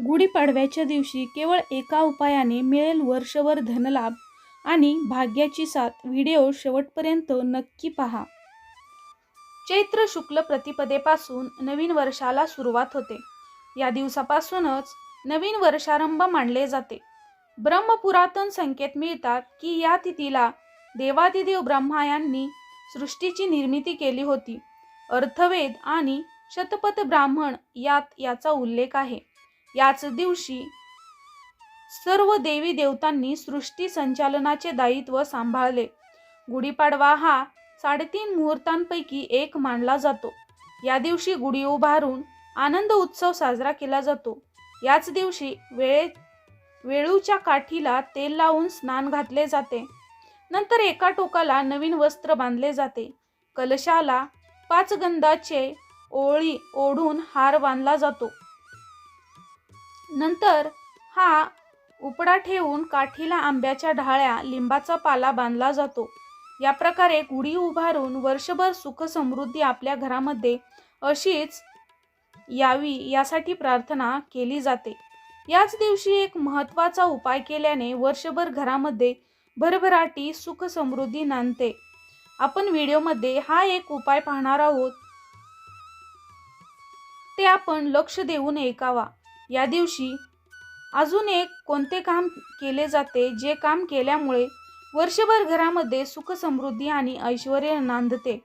गुढीपाडव्याच्या दिवशी केवळ एका उपायाने मिळेल वर्षभर धनलाभ आणि भाग्याची साथ. व्हिडिओ शेवटपर्यंत नक्की पहा. चैत्र शुक्ल प्रतिपदेपासून नवीन वर्षाला सुरुवात होते. या दिवसापासूनच नवीन वर्षारंभ मानले जाते. ब्रह्मपुरातन संकेत मिळतात की या तिथीला देवादिदेव ब्रह्मा यांनी सृष्टीची निर्मिती केली होती. अर्थवेद आणि शतपथ ब्राह्मण यात याचा उल्लेख आहे. याच दिवशी सर्व देवी देवतांनी सृष्टी संचालनाचे दायित्व सांभाळले. गुढीपाडवा हा साडेतीन मुहूर्तांपैकी एक मानला जातो. या दिवशी गुढी उभारून आनंद उत्सव साजरा केला जातो. याच दिवशी वेळे वेळूच्या काठीला तेल लावून स्नान घातले जाते. नंतर एका टोकाला नवीन वस्त्र बांधले जाते. कलशाला पाच गंधाचे ओळी ओढून हार बांधला जातो. नंतर हा उपडा ठेवून काठीला आंब्याच्या ढाळ्या लिंबाचा पाला बांधला जातो. या प्रकारे गुढी उभारून वर्षभर सुख समृद्धी आपल्या घरामध्ये अशीच यावी यासाठी प्रार्थना केली जाते. याच दिवशी एक महत्त्वाचा उपाय केल्याने वर्षभर घरामध्ये भरभराटी सुख समृद्धी नांदते. आपण व्हिडिओमध्ये हा एक उपाय पाहणार आहोत. ते आपण लक्ष देऊन ऐकावा. या दिवशी अजून एक कोणते काम केले जाते? जे काम केल्यामुळे वर्षभर घरामध्ये सुख समृद्धी आणि ऐश्वर नांदते.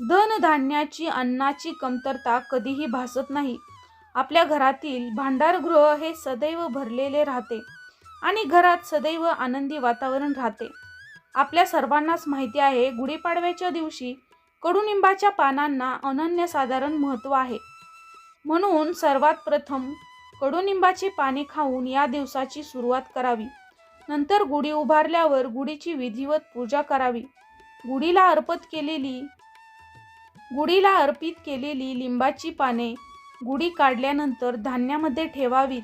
धनधान्याची अन्नाची कमतरता कधीही भासत नाही. आपल्या घरातील भांडारगृह हे सदैव भरलेले राहते आणि घरात सदैव आनंदी वातावरण राहते. आपल्या सर्वांनाच माहिती आहे गुढीपाडव्याच्या दिवशी कडुनिंबाच्या पानांना अनन्यसाधारण महत्त्व आहे. म्हणून सर्वात प्रथम कडुनिंबाची पाने खाऊन या दिवसाची सुरुवात करावी. नंतर गुढी उभारल्यावर गुढीची विधिवत पूजा करावी. गुढीला अर्पत केलेली गुढीला अर्पित केलेली लिंबाची पाने गुढी काढल्यानंतर धान्यामध्ये ठेवावीत.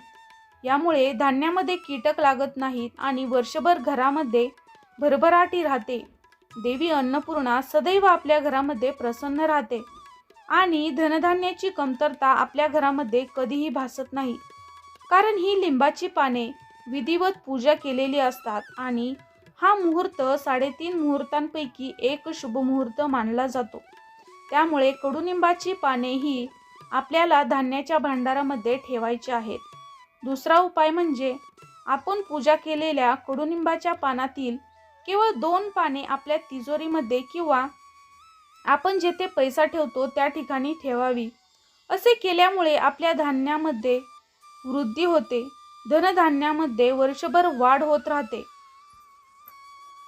यामुळे धान्यामध्ये कीटक लागत नाहीत आणि वर्षभर घरामध्ये भरभराटी राहते. देवी अन्नपूर्णा सदैव आपल्या घरामध्ये प्रसन्न राहते. आणि धनधान्याची कमतरता आपल्या घरामध्ये कधीही भासत नाही. कारण ही लिंबाची पाने विधिवत पूजा केलेली असतात आणि हा मुहूर्त साडेतीन मुहूर्तांपैकी एक शुभ मुहूर्त मानला जातो. त्यामुळे कडुनिंबाची पाने ही आपल्याला धान्याच्या भांडारामध्ये ठेवायची आहेत. दुसरा उपाय म्हणजे आपण पूजा केलेल्या कडुनिंबाच्या पानातील केवळ दोन पाने आपल्या तिजोरीमध्ये किंवा आपण जेथे पैसा ठेवतो त्या ठिकाणी ठेवावी. असे केल्यामुळे आपल्या धान्यामध्ये वृद्धी होते. धनधान्यामध्ये वर्षभर वाढ होत राहते.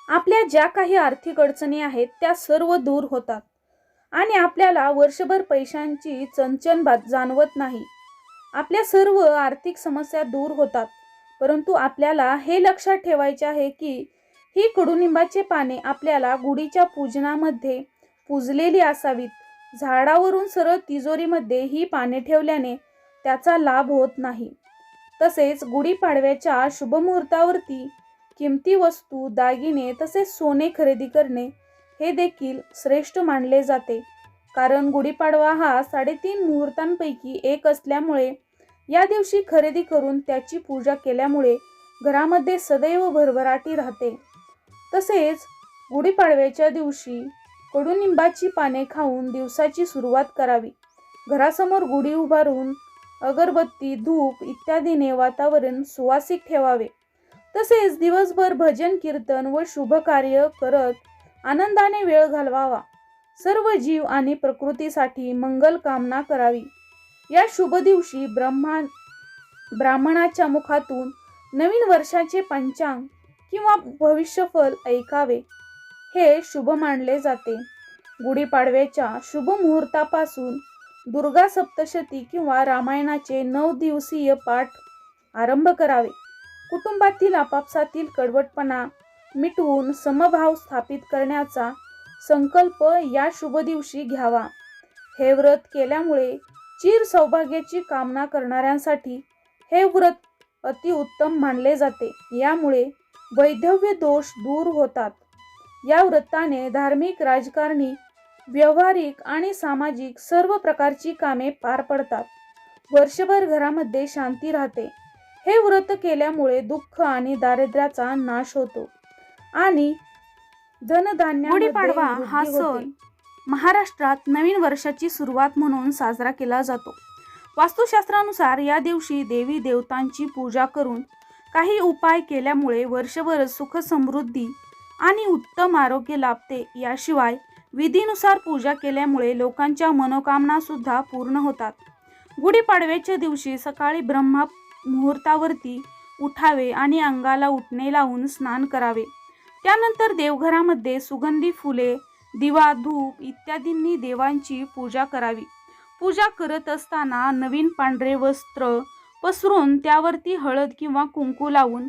आपल्या ज्या काही आर्थिक अडचणी आहेत त्या सर्व दूर होतात. आणि आपल्याला वर्षभर पैशांची चंचन जाणवत नाही. आपल्या सर्व आर्थिक समस्या दूर होतात. परंतु आपल्याला हे लक्षात ठेवायचे आहे की ही कडुनिंबाचे पाने आपल्याला गुढीच्या पूजनामध्ये पुजलेली असावीत. झाडावरून सरळ तिजोरीमध्ये ही पाने ठेवल्याने त्याचा लाभ होत नाही. तसेच गुढीपाडव्याच्या शुभमुहूर्तावरती किमती वस्तू दागिने तसेच सोने खरेदी करणे हे देखील श्रेष्ठ मानले जाते. कारण गुढीपाडवा हा साडेतीन मुहूर्तांपैकी एक असल्यामुळे या दिवशी खरेदी करून त्याची पूजा केल्यामुळे घरामध्ये सदैव भरभराटी राहते. तसेच गुढीपाडव्याच्या दिवशी कडुनिंबाची पाने खाऊन दिवसाची सुरुवात करावी. घरासमोर गुढी उभारून अगरबत्ती धूप इत्यादीने वातावरण सुवासिक ठेवावे. तसेच दिवसभर भजन कीर्तन व शुभ कार्य करत आनंदाने वेळ घालवावा. सर्व जीव आणि प्रकृतीसाठी मंगल कामना करावी. या शुभ दिवशी ब्रह्मा ब्राह्मणाच्या मुखातून नवीन वर्षाचे पंचांग किंवा भविष्यफल ऐकावे. हे शुभ मानले जाते. गुढीपाडव्याच्या शुभ मुहूर्तापासून दुर्गा सप्तशती किंवा रामायणाचे नऊ दिवसीय पाठ आरंभ करावे. कुटुंबातील आपापसातील कडवटपणा मिटवून समभाव स्थापित करण्याचा संकल्प या शुभ दिवशी घ्यावा. हे व्रत केल्यामुळे चिर सौभाग्याची कामना करणाऱ्यांसाठी हे व्रत अतिउत्तम मानले जाते. यामुळे वैधव्य दोष दूर होतात. या व्रताने धार्मिक राजकारणी व्यावहारिक आणि सामाजिक सर्व प्रकारची कामे पार पडतात. वर्षभर घरामध्ये शांती राहते. हे व्रत केल्यामुळे दुःख आणि दारिद्र्याचा नाश होतो. आणि धनधान्य गुढीपाडवा हा सण महाराष्ट्रात नवीन वर्षाची सुरुवात म्हणून साजरा केला जातो. वास्तुशास्त्रानुसार या दिवशी देवी देवतांची पूजा करून काही उपाय केल्यामुळे वर्षभर सुख समृद्धी आणि उत्तम आरोग्य लाभते. याशिवाय विधीनुसार पूजा केल्यामुळे लोकांच्या मनोकामना सुद्धा पूर्ण होतात. गुढीपाडव्याच्या दिवशी सकाळी ब्रह्मा मुहूर्तावरती उठावे आणि अंगाला उठणे लावून स्नान करावे. त्यानंतर देवघरामध्ये सुगंधी फुले दिवा धूप इत्यादींनी देवांची पूजा करावी. पूजा करत असताना नवीन पांढरे वस्त्र पसरून त्यावरती हळद किंवा कुंकू लावून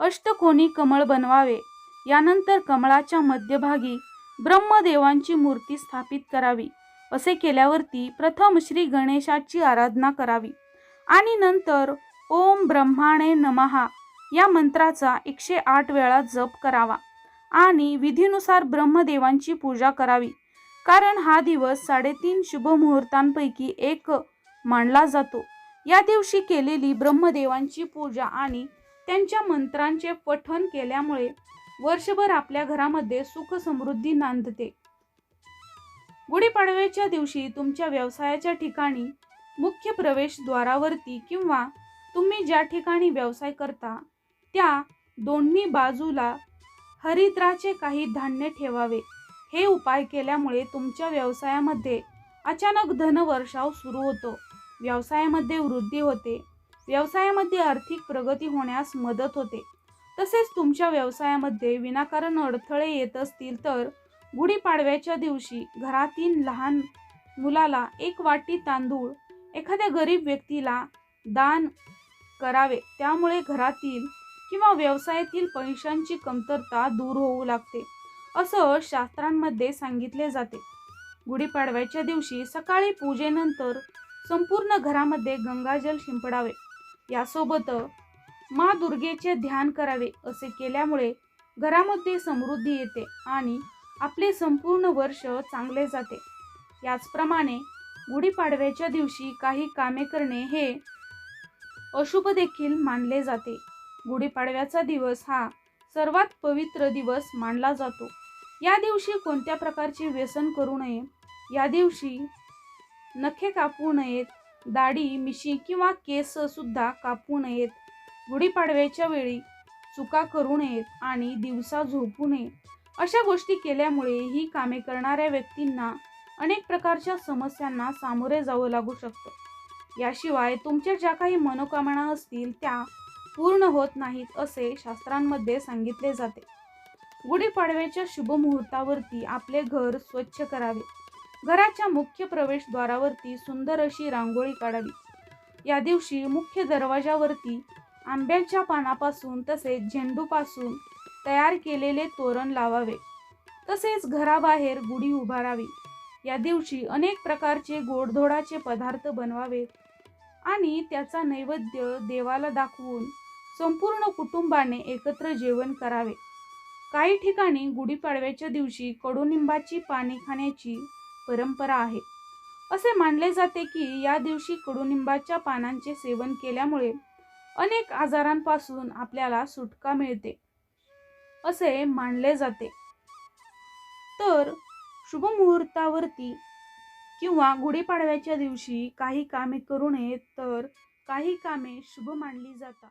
अष्टकोनी कमळ बनवावे. यानंतर कमळाच्या मध्यभागी ब्रह्मदेवांची मूर्ती स्थापित करावी. असे केल्यावरती प्रथम श्री गणेशाची आराधना करावी. आणि नंतर ओम ब्रह्माणे नमहा या मंत्राचा एकशे आठ वेळा जप करावा. आणि विधीनुसार ब्रह्मदेवांची पूजा करावी. कारण हा दिवस साडेतीन शुभ मुहूर्तांपैकी एक मानला जातो. या दिवशी केलेली ब्रह्मदेवांची पूजा आणि त्यांच्या मंत्रांचे पठण केल्यामुळे वर्षभर आपल्या घरामध्ये सुख समृद्धी नांदते. गुढीपाडव्याच्या दिवशी तुमच्या व्यवसायाच्या ठिकाणी मुख्य प्रवेशद्वारावरती किंवा तुम्ही ज्या ठिकाणी व्यवसाय करता त्या दोन्ही बाजूला हरिद्राचे काही धान्य ठेवावे. हे उपाय केल्यामुळे तुमच्या व्यवसायामध्ये अचानक धनवर्षाव सुरू होतो. व्यवसायामध्ये वृद्धी होते. व्यवसायामध्ये आर्थिक प्रगती होण्यास मदत होते. तसेच तुमच्या व्यवसायामध्ये विनाकारण अडथळे येत असतील तर गुढीपाडव्याच्या दिवशी घरातील लहान मुलाला एक वाटी तांदूळ एखाद्या गरीब व्यक्तीला दान करावे. त्यामुळे घरातील किंवा व्यवसायातील पैशांची कमतरता दूर होऊ लागते असं शास्त्रांमध्ये सांगितले जाते. गुढीपाडव्याच्या दिवशी सकाळी पूजेनंतर संपूर्ण घरामध्ये गंगाजल शिंपडावे. यासोबत मा दुर्गेचे ध्यान करावे असे केल्यामुळे घरामध्ये समृद्धी येते आणि आपले संपूर्ण वर्ष चांगले जाते. याचप्रमाणे गुढीपाडव्याच्या दिवशी काही कामे करणे हे अशुभ देखील मानले जाते. गुढीपाडव्याचा दिवस हा सर्वात पवित्र दिवस मानला जातो. या दिवशी कोणत्या प्रकारचे व्यसन करू नये? या दिवशी नखे कापू नयेत दाढी मिशी किंवा केस सुद्धा कापू नयेत. गुढीपाडव्याच्या वेळी चुका करू नयेत आणि दिवसा झोपू नये. अशा गोष्टी केल्यामुळे ही कामे करणाऱ्या व्यक्तींना अनेक प्रकारच्या समस्यांना सामोरे जावं लागू शकतं. याशिवाय तुमच्या ज्या काही मनोकामना असतील त्या पूर्ण होत नाहीत असे शास्त्रांमध्ये सांगितले जाते. गुढीपाडव्याच्या शुभ मुहूर्तावरती आपले घर स्वच्छ करावे. घराच्या मुख्य प्रवेशद्वारावरती सुंदर अशी रांगोळी काढावी. या दिवशी मुख्य दरवाजावरती आंब्याच्या पानापासून तसेच झेंडूपासून तयार केलेले तोरण लावावे. तसेच घराबाहेर गुढी उभारावी. या दिवशी अनेक प्रकारचे गोडधोडाचे पदार्थ बनवावेत आणि त्याचा नैवेद्य देवाला दाखवून संपूर्ण कुटुंबाने एकत्र जेवण करावे. काही ठिकाणी गुढीपाडव्याच्या दिवशी कडुनिंबाची पाने खाण्याची परंपरा आहे. असे मानले जाते की या दिवशी कडुनिंबाच्या पानांचे सेवन केल्यामुळे अनेक आजारांपासून आपल्याला सुटका मिळते असे मानले जाते. तर शुभ मुहूर्तावरती किंवा गुढीपाडव्याच्या दिवशी काही कामे करू नयेत तर काही कामे शुभ मानली जातात.